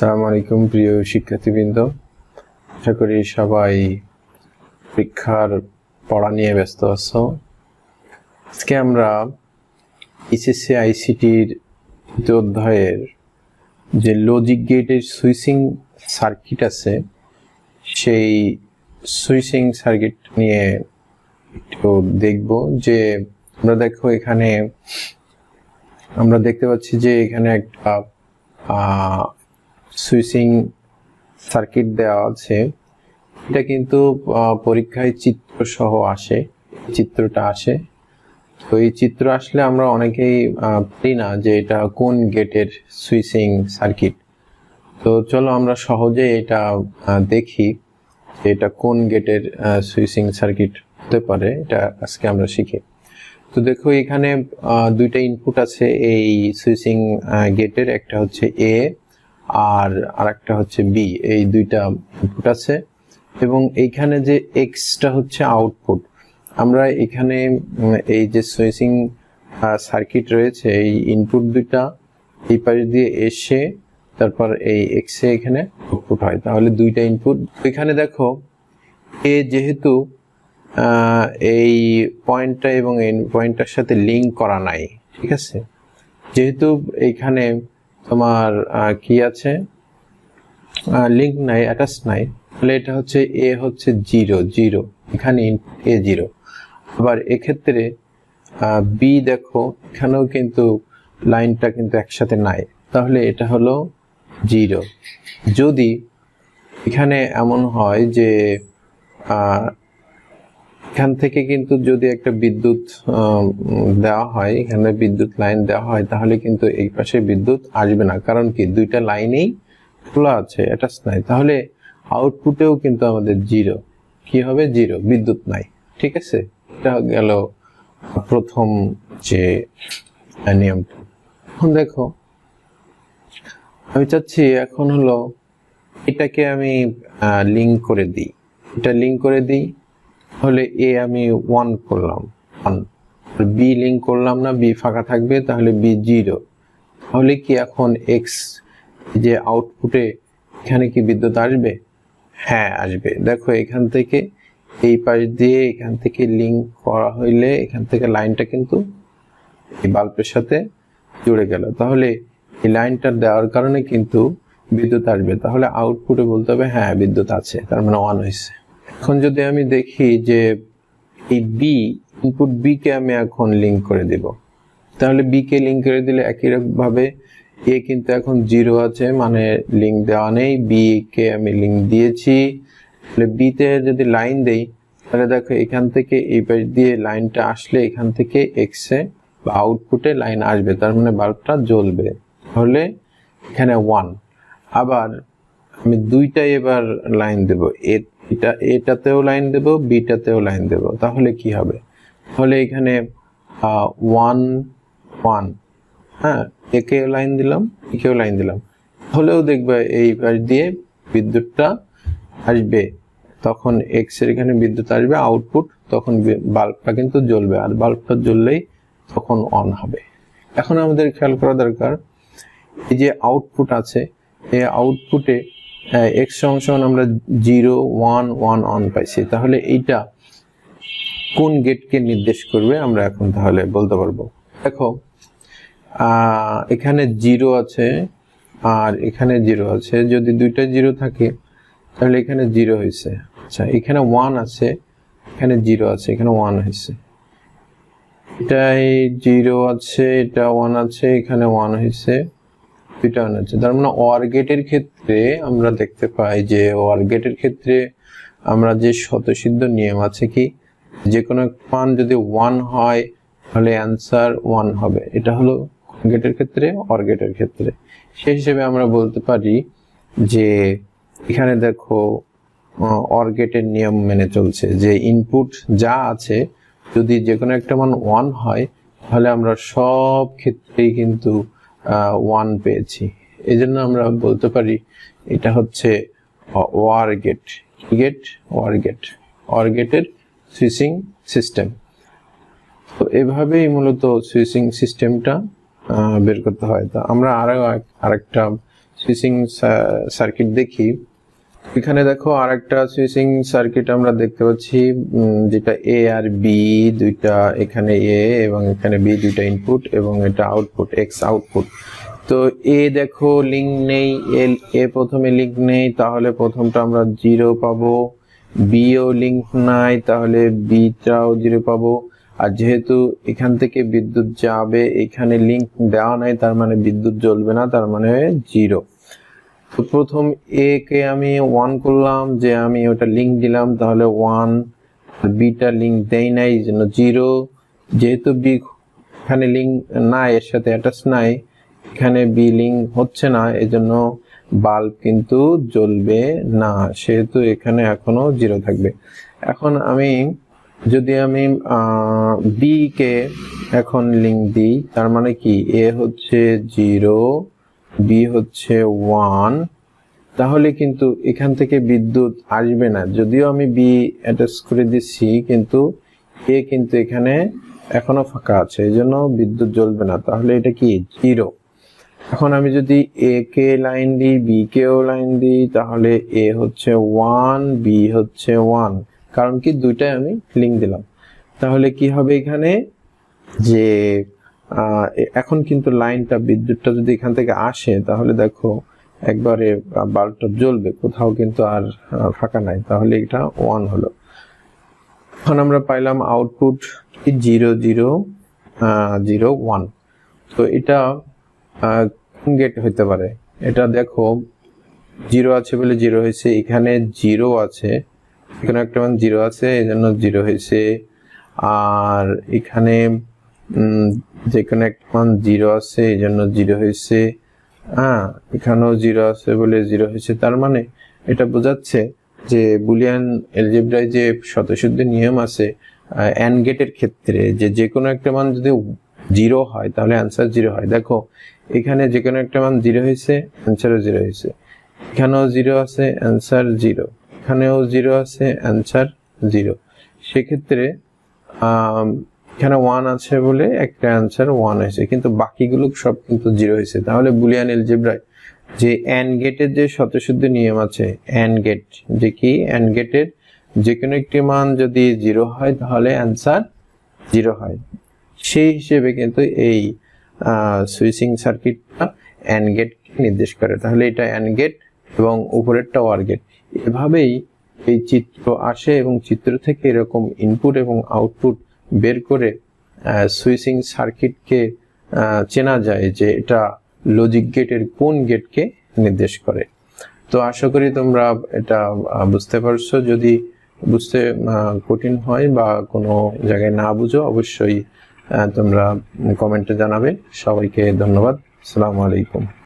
সালাম আলাইকুম, প্রিয় শিক্ষার্থীবৃন্দ। আশা করি সবাই পরীক্ষার পড়া নিয়ে ব্যস্ত আছো। আজকে আমরা এসএসসি আইসিটির দ্বিতীয় অধ্যায়ের যে লজিক গেটের সুইচিং সার্কিট আছে, সেই সুইচিং সার্কিট নিয়ে একটু দেখব যে আমরা দেখো এখানে, আমরা দেখতে পাচ্ছি যে এখানে একটা সুইচিং সার্কিট দেওয়া আছে। এটা কিন্তু পরীক্ষায় চিত্র সহ আসে, চিত্রটা আসে। তো এই চিত্র আসলে আমরা অনেকেই পারি না যে এটা কোন গেটের সুইচিং সার্কিট। তো চলো আমরা সহজে এটা দেখি যে এটা কোন গেটের সুইচিং সার্কিট হতে পারে। এটা আজকে আমরা শিখি। তো দেখো এখানে দুইটা ইনপুট আছে। এই সুইচিং গেটের, একটা হচ্ছে এ আর আরেকটা হচ্ছে বি এই দুইটা ইনপুট আছে। এবং এইখানে যে এক্সটা হচ্ছে আউটপুট আমরা এখানে এই যে সুইচিং সার্কিট রয়েছে, এই ইনপুট দুইটা এই পাশ দিয়ে এসে তারপর এই এক্সে এখানে আউটপুট হয়। তাহলে দুইটা ইনপুট এখানে দেখো, এ যেহেতু এই পয়েন্টটা এবং এই পয়েন্টটার সাথে লিঙ্ক করা নাই, ঠিক আছে? যেহেতু এইখানে তোমার কি আছে? লিঙ্ক নাই অ্যাটাচ নাই। তাহলে এটা হচ্ছে এ হচ্ছে জিরো জিরো এখানে এ জিরো আবার এক্ষেত্রে বি দেখো, এখানেও কিন্তু লাইনটা কিন্তু একসাথে নাই। তাহলে এটা হলো জিরো যদি এখানে এমন হয় যে এখান থেকে কিন্তু যদি একটা বিদ্যুৎ দেওয়া হয়, এখানে বিদ্যুৎ লাইন দেওয়া হয়, তাহলে কিন্তু এই পাশে বিদ্যুৎ আসবে না। কারণ কি? দুইটা লাইনেই খোলা আছে অ্যাটাচ নাই। তাহলে আউটপুটেও কিন্তু আমাদের জিরো কি হবে? জিরো বিদ্যুৎ নাই। ঠিক আছে? এটা গেল প্রথম যে নিয়মটা দেখো, আমি চাচ্ছি এখন হলো এটাকে আমি লিঙ্ক করে দিই। এটা লিঙ্ক করে দিই। তাহলে এ আমি ওয়ান করলাম। ওয়ান বি লিঙ্ক করলাম না বি ফাঁকা থাকবে, তাহলে বি জিরো তাহলে কি এখন এক্স যে আউটপুটে এখানে কি বিদ্যুৎ আসবে? হ্যাঁ আসবে। দেখো এখান থেকে এই পাশ দিয়ে এখান থেকে লিঙ্ক করা হইলে এখান থেকে লাইনটা কিন্তু এই বাল্বের সাথে জুড়ে গেল। তাহলে এই লাইনটা দেওয়ার কারণে কিন্তু বিদ্যুৎ আসবে। তাহলে আউটপুটে বলতে হবে হ্যাঁ বিদ্যুৎ আছে। তার মানে অন হয়েছে এখন যদি আমি দেখি যে এই বি ইনপুট বি কে আমি এখন লিঙ্ক করে দেব, তাহলে বি কে লিঙ্ক করে দিলে একই ভাবে এ কিন্তু এখন জিরো আছে মানে লিঙ্ক দেওয়া নেই। বি কে আমি লিঙ্ক দিয়েছি। তাহলে বি তে যদি লাইন দেই, তাহলে দেখো এখান থেকে এই পাশ দিয়ে লাইনটা আসলে এখান থেকে এক্স বা আউটপুটে লাইন আসবে, তার মানে বাল্বটা জ্বলবে। তাহলে এখানে ওয়ান আবার আমি দুইটাই এবার লাইন দেব এ- এটা, এটাতেও লাইন দেব, বিটাতেও লাইন দেব। তাহলে কি হবে? তাহলে এখানে ওয়ান ওয়ান হ্যাঁ একেও লাইন দিলাম, একেও লাইন দিলাম। হলেও দেখবে এই পাশ দিয়ে বিদ্যুৎটা আসবে। তখন এক্সের এখানে বিদ্যুৎ আসবে আউটপুট তখন বাল্বটা কিন্তু জ্বলবে। আর বাল্বটা জ্বললেই তখন অন হবে। এখন আমাদের খেয়াল করা দরকার, এই যে আউটপুট আছে, এই আউটপুটে এক্স সমান আমরা জিরো, ওয়ান ওয়ান অন পাইছি। তাহলে এইটা কোন গেটকে নির্দেশ করবে আমরা এখন তাহলে বলতে পারব। দেখো এখানে জিরো আছে আর এখানে জিরো আছে। যদি দুইটা জিরো থাকে, তাহলে এখানে জিরো হয়েছে আচ্ছা এখানে ওয়ান আছে, এখানে জিরো আছে, এখানে ওয়ান হয়েছে এটাই জিরো আছে, এটা ওয়ান আছে, এখানে ওয়ান হয়েছে ওয়ান আছে। তার মানে ওয়ার গেটের ক্ষেত্রে আমরা দেখতে পাই যে ওয়ার গেটের ক্ষেত্রে আমরা যে শতসিদ্ধ নিয়ম আছে কি? যে কোনো মান যদি ওয়ান হয়, তাহলে অ্যান্সার ওয়ান হবে। এটা হলো গেটের ক্ষেত্রে? অর গেটের ক্ষেত্রে। সেই হিসেবে আমরা বলতে পারি যে এখানে দেখো অর গেটের নিয়ম মেনে চলছে। যে ইনপুট যা আছে, যদি যে কোনো একটা মান ওয়ান হয়, তাহলে আমরা সব ক্ষেত্রেই কিন্তু ওয়ান পেয়েছি। এই জন্য আমরা বলতে পারি এটা হচ্ছে OR gate. Gate, OR gate. OR গেটের সুইচিং সিস্টেম। তো এভাবেই মূলত সুইচিং সিস্টেমটা বের করতে হয়। তো আমরা আরও আরেকটা সুইচিং সার্কিট দেখি। এখানে দেখো আরেকটা সুইচিং সার্কিট আমরা দেখতে পাচ্ছি যেটা এ আর বি দুইটা এখানে এ এবং এখানে বি দুইটা ইনপুট এবং এটা আউটপুট এক্স আউটপুট তো এ দেখো লিঙ্ক নেই এল এ প্রথমে লিঙ্ক নেই, তাহলে প্রথমটা আমরা জিরো পাবো। বিও লিঙ্ক নাই, তাহলে বিটাও জিরো পাবো। আর যেহেতু এখান থেকে বিদ্যুৎ যাবে, এখানে লিঙ্ক দেওয়া নাই, তার মানে বিদ্যুৎ জ্বলবে না, তার মানে জিরো তো প্রথম এ কে আমি ওয়ান করলাম, যে আমি ওটা লিঙ্ক দিলাম, তাহলে ওয়ান বিটা লিঙ্ক দেই নাই জন্য জিরো যেহেতু বি এখানে লিঙ্ক নাই, এর সাথে অ্যাটাচ নাই, এখানে বি লিঙ্ক হচ্ছে না এজন্য বাল্ব কিন্তু জ্বলবে না, সেহেতু এখানে এখনও জিরো থাকবে। এখন আমি, যদি আমি বি কে এখন লিঙ্ক দিই, তার মানে কি? এ হচ্ছে জিরো বি হচ্ছে ওয়ান তাহলে কিন্তু এখান থেকে বিদ্যুৎ আসবে না। যদিও আমি বি অ্যাটাচ করে দিচ্ছি, কিন্তু এ কিন্তু এখানে এখনও ফাঁকা আছে, এই জন্য বিদ্যুৎ জ্বলবে না। তাহলে এটা কি? জিরো এখন আমি যদি এ কে লাইন দিই বি কেও লাইন দিই, তাহলে এ হচ্ছে ওয়ান বি হচ্ছে ওয়ান কারণ কি দুইটাই আমি লিঙ্ক দিলাম। তাহলে কি হবে এখানে? যে এখন কিন্তু লাইনটা, বিদ্যুৎটা যদি এখান থেকে আসে, তাহলে দেখো একবারে বাল্বটা জ্বলবে। কোথাও কিন্তু আর ফাঁকা নাই। তাহলে এটা ওয়ান হলো। এখন আমরা পাইলাম output zero zero zero one তো এটা গেট হইতে পারে? এটা দেখো জিরো আছে বলে জিরো হয়েছে, এখানে জিরো আছে, এখানে একটা মান জিরো আছে এই জন্য জিরো হয়েছে। আর এখানে যেখানে মান জিরো আছে, এই জন্য জিরো হয়েছে। হ্যাঁ এখানেও জিরো আছে বলে জিরো হয়েছে। তার মানে এটা বোঝাচ্ছে যে বুলিয়ান এলজেব্রায় যে শতশুদ্ধি নিয়ম আছে অ্যান্ড গেটের ক্ষেত্রে যে যে কোনো একটা মান যদি জিরো হয়, তাহলে অ্যান্সার জিরো হয়। দেখো, এখানে যে কোনো একটা মান জিরো হয়েছে অ্যান্সারও জিরো হয়েছে। এখানেও জিরো আছে অ্যান্সার জিরো এখানেও জিরো আছে অ্যান্সার জিরো সেক্ষেত্রে এখানে ওয়ান আছে বলে একটা অ্যান্সার ওয়ান হয়েছে, কিন্তু বাকিগুলো সব কিন্তু জিরো হয়েছে। তাহলে বুলিয়ান এলজেব্রায় যে অ্যান্ড গেটের যে শতশুদ্ধ নিয়ম আছে অ্যান্ড গেট যে কি? অ্যান্ড গেটের যে কোনো একটি মান যদি জিরো হয়, তাহলে অ্যান্সার জিরো হয়। সেই হিসেবে কিন্তু এই সুইচিং সার্কিটটা অ্যান্ড গেট নির্দেশ করে। তাহলে এটা অ্যান্ড গেট এবং উপরেরটা ওয়ার গেট এভাবেই এই চিত্র আসে এবং চিত্র থেকে এরকম ইনপুট এবং আউটপুট বের করে সুইচিং সার্কিটকে চেনা যায় যে এটা লজিক গেটের কোন গেটকে নির্দেশ করে। তো আশা করি তোমরা এটা বুঝতে পারছ। যদি বুঝতে কঠিন হয় বা কোনো জায়গায় না বুঝো, অবশ্যই তোমরা কমেন্টে জানাবে। সবাইকে ধন্যবাদ। আসসালামু আলাইকুম।